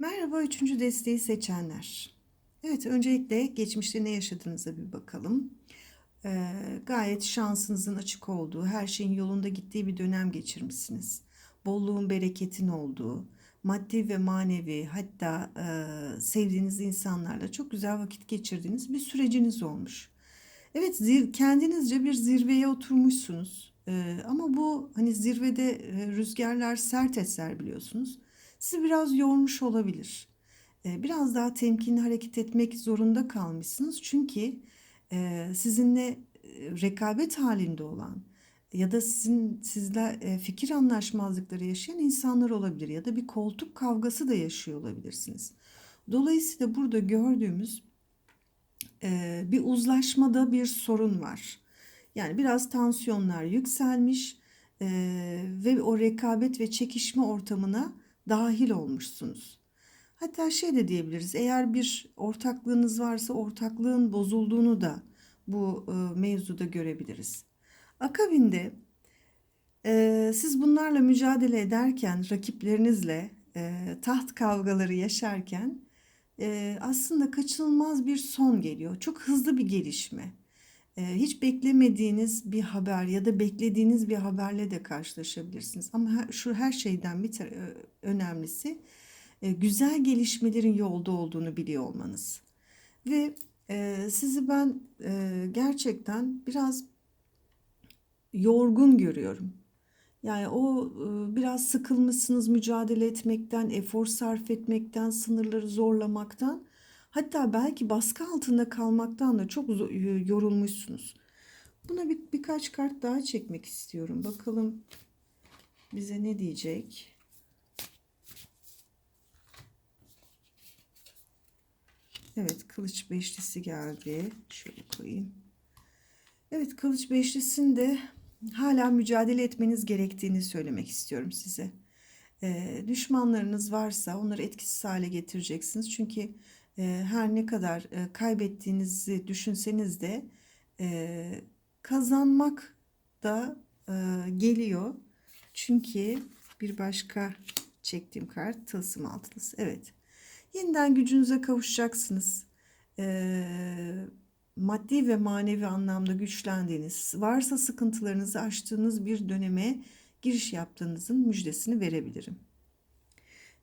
Merhaba üçüncü desteği seçenler. Evet öncelikle geçmişte ne yaşadığınıza bir bakalım. Ee, gayet şansınızın açık olduğu, her şeyin yolunda gittiği bir dönem geçirmişsiniz. Bolluğun, bereketin olduğu, maddi ve manevi hatta e, sevdiğiniz insanlarla çok güzel vakit geçirdiğiniz bir süreciniz olmuş. Evet zir, kendinizce bir zirveye oturmuşsunuz. Ee, ama bu hani zirvede e, rüzgarlar sert eser biliyorsunuz. Sizi biraz yormuş olabilir. Ee, biraz daha temkinli hareket etmek zorunda kalmışsınız. Çünkü e, sizinle e, rekabet halinde olan ya da sizin sizle e, fikir anlaşmazlıkları yaşayan insanlar olabilir ya da bir koltuk kavgası da yaşıyor olabilirsiniz. Dolayısıyla burada gördüğümüz bir uzlaşmada bir sorun var. Yani biraz tansiyonlar yükselmiş ve o rekabet ve çekişme ortamına dahil olmuşsunuz. Hatta şey de diyebiliriz. Eğer bir ortaklığınız varsa ortaklığın bozulduğunu da bu e, mevzuda görebiliriz. Akabinde e, siz bunlarla mücadele ederken rakiplerinizle e, taht kavgaları yaşarken e, aslında kaçınılmaz bir son geliyor. Çok hızlı bir gelişme. E, hiç beklemediğiniz bir haber ya da beklediğiniz bir haberle de karşılaşabilirsiniz. Ama şu her şeyden bir tar- önemlisi e, güzel gelişmelerin yolda olduğunu biliyor olmanız. Ve e, sizi ben e, gerçekten biraz yorgun görüyorum. Yani o e, biraz sıkılmışsınız mücadele etmekten, efor sarf etmekten, sınırları zorlamaktan. Hatta belki baskı altında kalmaktan da çok yorulmuşsunuz. Buna bir, birkaç kart daha çekmek istiyorum. Bakalım bize ne diyecek? Evet, kılıç beşlisi geldi. Şöyle koyayım. Evet, kılıç beşlisinde hala mücadele etmeniz gerektiğini söylemek istiyorum size. Ee, düşmanlarınız varsa onları etkisiz hale getireceksiniz. Çünkü her ne kadar kaybettiğinizi düşünseniz de kazanmak da geliyor. Çünkü bir başka çektiğim kart tılsım altılısı. Evet. Yeniden gücünüze kavuşacaksınız. Maddi ve manevi anlamda güçlendiğiniz, varsa sıkıntılarınızı aştığınız bir döneme giriş yaptığınızın müjdesini verebilirim.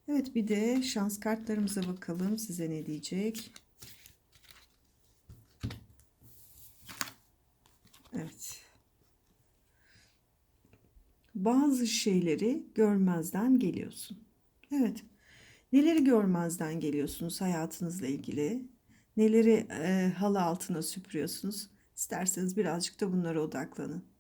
Evet bir de şans kartlarımıza bakalım size ne diyecek. Evet. Bazı şeyleri görmezden geliyorsun. Evet. Neleri görmezden geliyorsunuz hayatınızla ilgili? Neleri e, halı altına süpürüyorsunuz? İsterseniz birazcık da bunlara odaklanın.